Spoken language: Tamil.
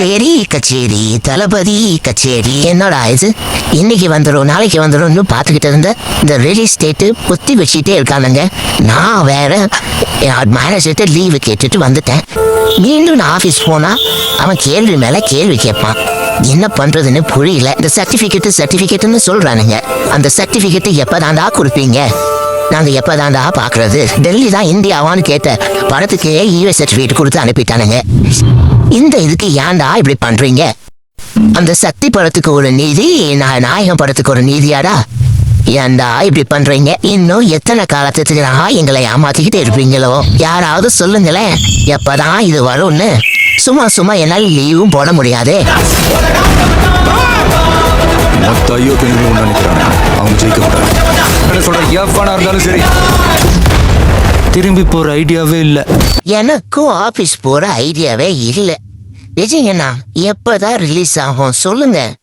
கச்சேரி கச்சேரி தளபதி கச்சேரி. என்னடா இது? இன்னைக்கு வந்துடும் நாளைக்கு வந்துடும்னு பார்த்துக்கிட்டு இருந்த இந்த ரியல் எஸ்டேட்டு புத்தி வச்சுட்டே இருக்கானுங்க. நான் வேற மேனேஜர்கிட்ட லீவு கேட்டுட்டு வந்துட்டேன். மீண்டும் நான் ஆஃபீஸ் போனா அவன் கேள்வி மேல கேள்வி கேட்பான். என்ன பண்றதுன்னு புரியல. இந்த சர்டிபிகேட் சர்டிஃபிகேட்டுன்னு சொல்றானுங்க. அந்த சர்டிஃபிகேட்டு எப்போ தாண்டா கொடுப்பீங்க? நாங்கள் எப்போ தாண்டா பார்க்குறது? டெல்லி தான் இந்தியாவான்னு கேட்ட படத்துக்கே யூஎஸ் சர்டிஃபிகேட் கொடுத்து அனுப்பிட்டானுங்க. இந்த இதுக்கு ஏன்டா இப்படி பண்றீங்க? அந்த சக்தி படத்துக்கு ஒரு நீதி நான் நாயகம் படத்துக்கு ஒரு நீதியாடா. ஏன்டா இப்படி பண்றீங்க? இன்னும் எத்தனை காலத்துக்கு நான் எங்களை ஏமாத்திக்கிட்டு இருப்பீங்களோ? யாராவது சொல்லுங்களேன். எப்பதான் இது வரும்னு. சும்மா சும்மா என்னால் லீவும் போட முடியாதே. மொத்த ஐயோக்கியங்களும் ஒன்று நினைக்கிறாங்க. அவங்க ஜெயிக்க கூடாது என்ன சொல்ற? எவனா இருந்தாலும் சரி. திரும்பி போற ஐடியாவே இல்லை. எனக்கும் ஆபீஸ் போற ஐடியாவே இல்லை. விஜய் அண்ணா எப்பதான் ரிலீஸ் ஆகும்? சொல்லுங்க.